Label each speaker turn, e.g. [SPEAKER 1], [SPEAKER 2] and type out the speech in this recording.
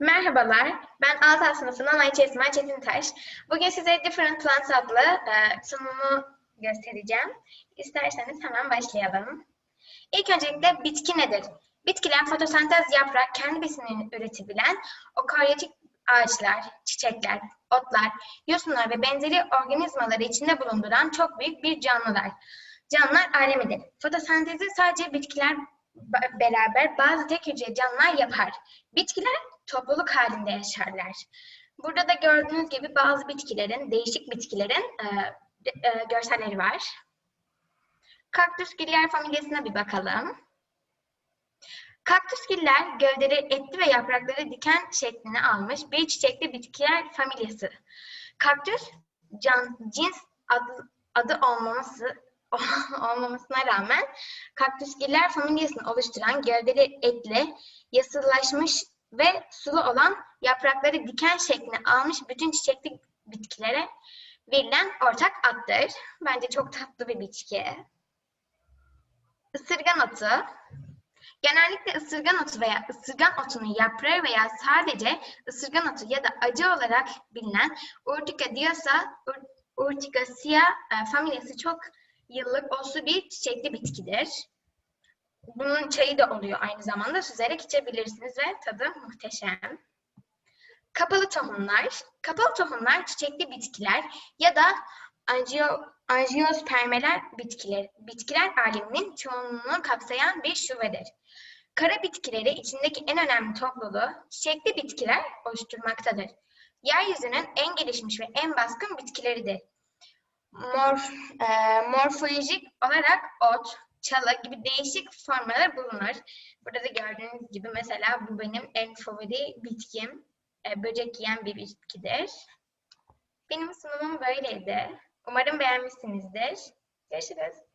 [SPEAKER 1] Merhabalar, ben 6 sınıfından Ayça Esma Çetintaş. Bugün size Different Plants adlı e, sunumu göstereceğim. İsterseniz hemen başlayalım. İlk öncelikle bitki nedir? Bitkiler fotosentez yaparak kendi besinini üretebilen okaryotik ağaçlar, çiçekler, otlar, yosunlar ve benzeri organizmaları içinde bulunduran çok büyük bir canlılar. Canlılar alemidir. Fotosentezi sadece bitkiler beraber bazı tek hücre canlılar yapar. Bitkiler topluluk halinde yaşarlar. Burada da gördüğünüz gibi bazı bitkilerin, değişik bitkilerin e, e, görselleri var. Kaktüsgiller familyasına bir bakalım. Kaktüsgiller gövdeleri etli ve yaprakları diken şeklini almış bir çiçekli bitkiler familyası. Kaktüs can, cins adı, adı olmaması olmamasına rağmen kaktüsgiller familyasını oluşturan gövdeli etli, yasıllaşmış ve sulu olan yaprakları diken şeklini almış bütün çiçekli bitkilere verilen ortak addır. Bence çok tatlı bir bitki. Isırgan otu. Genellikle ısırgan otu veya ısırgan otunun yaprağı veya sadece ısırgan otu ya da acı olarak bilinen Urtica diosa, Ur- Urticaceae e, familyası çok yıllık oslu bir çiçekli bitkidir. Bunun çayı da oluyor aynı zamanda. Süzerek içebilirsiniz ve tadı muhteşem. Kapalı tohumlar. Kapalı tohumlar çiçekli bitkiler ya da angio, angiospermeler bitkiler, bitkiler aleminin çoğunluğunu kapsayan bir şubedir. Kara bitkileri içindeki en önemli topluluğu çiçekli bitkiler oluşturmaktadır. Yeryüzünün en gelişmiş ve en baskın bitkileridir. Morf, e, morfolojik olarak ot, çalı gibi değişik formalar bulunur. Burada da gördüğünüz gibi mesela bu benim en favori bitkim. E, böcek yiyen bir bitkidir. Benim sunumum böyleydi. Umarım beğenmişsinizdir. Görüşürüz.